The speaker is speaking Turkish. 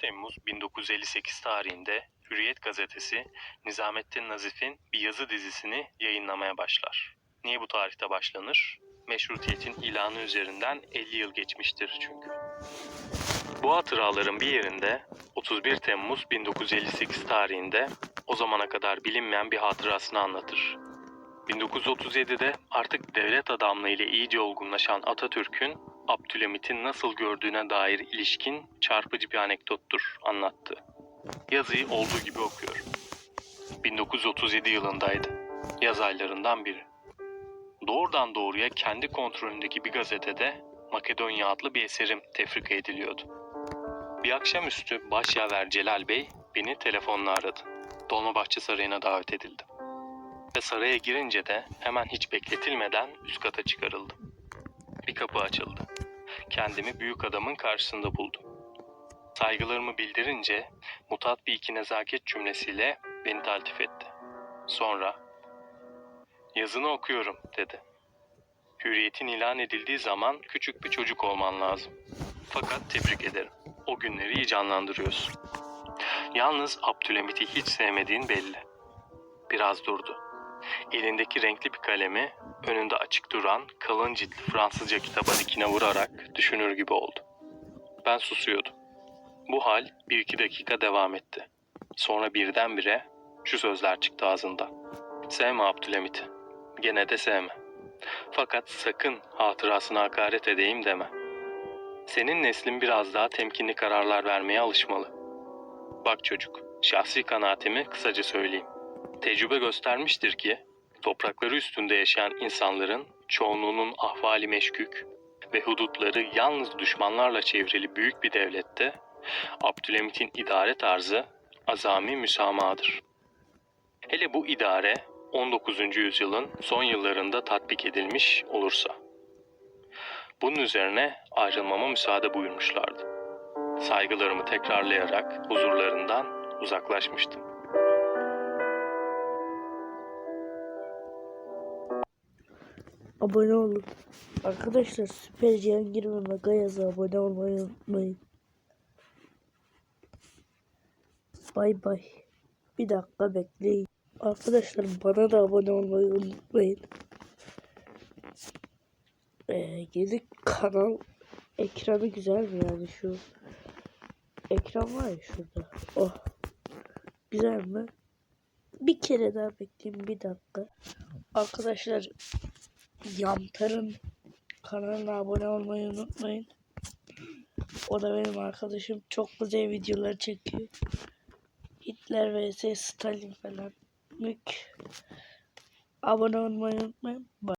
Temmuz 1958 tarihinde Hürriyet gazetesi Nizamettin Nazif'in bir yazı dizisini yayınlamaya başlar. Niye bu tarihte başlanır? Meşrutiyetin ilanı üzerinden 50 yıl geçmiştir çünkü. Bu hatıraların bir yerinde 31 Temmuz 1958 tarihinde o zamana kadar bilinmeyen bir hatırasını anlatır. 1937'de artık devlet adamlığı ile iyice olgunlaşan Atatürk'ün Abdülhamit'i nasıl gördüğüne dair ilişkin çarpıcı bir anekdottur anlattı. Yazıyı olduğu gibi okuyorum. 1937 yılındaydı. Yaz aylarından biri. Doğrudan doğruya kendi kontrolündeki bir gazetede Makedonya adlı bir eserim tefrika ediliyordu. Bir akşamüstü başyaver Celal Bey beni telefonla aradı. Dolmabahçe Sarayı'na davet edildim. Ve saraya girince de hemen hiç bekletilmeden üst kata çıkarıldım. Bir kapı açıldı. Kendimi büyük adamın karşısında buldum. Saygılarımı bildirince mutat bir iki nezaket cümlesiyle beni taltif etti. Sonra yazını okuyorum dedi. Hürriyetin ilan edildiği zaman küçük bir çocuk olman lazım. Fakat tebrik ederim. O günleri iyi canlandırıyorsun. Yalnız Abdülhamit'i hiç sevmediğin belli. Biraz durdu. Elindeki renkli bir kalemi önünde açık duran kalın ciltli Fransızca kitaba dikine vurarak düşünür gibi oldu. Ben susuyordum. Bu hal bir iki dakika devam etti. Sonra birdenbire şu sözler çıktı ağzından. Sevme Abdülhamit'i. Gene de sevme. Fakat sakın hatırasına hakaret edeyim deme. Senin neslin biraz daha temkinli kararlar vermeye alışmalı. Bak çocuk, şahsi kanaatimi kısaca söyleyeyim. Tecrübe göstermiştir ki toprakları üstünde yaşayan insanların çoğunluğunun ahvali meşkük ve hudutları yalnız düşmanlarla çevrili büyük bir devlette Abdülhamit'in idare tarzı azami müsamahadır. Hele bu idare 19. yüzyılın son yıllarında tatbik edilmiş olursa. Bunun üzerine ayrılmama müsaade buyurmuşlardı. Saygılarımı tekrarlayarak huzurlarından uzaklaşmıştım. Abone olun. Arkadaşlar Süper Cihangir ve Mega abone olmayı unutmayın. Bay bay. Bir dakika bekleyin. Arkadaşlar bana da abone olmayı unutmayın. Ee, yeni kanal ekranı güzel mi yani şu ekran var ya şurada. Oh. Güzel mi? Bir kere daha bekleyin bir dakika. Arkadaşlar Yamtar'ın kanalına abone olmayı unutmayın. O da benim arkadaşım. Çok güzel videolar çekiyor. Hitler vs Stalin falan. Abone olmayı unutmayın. Bye.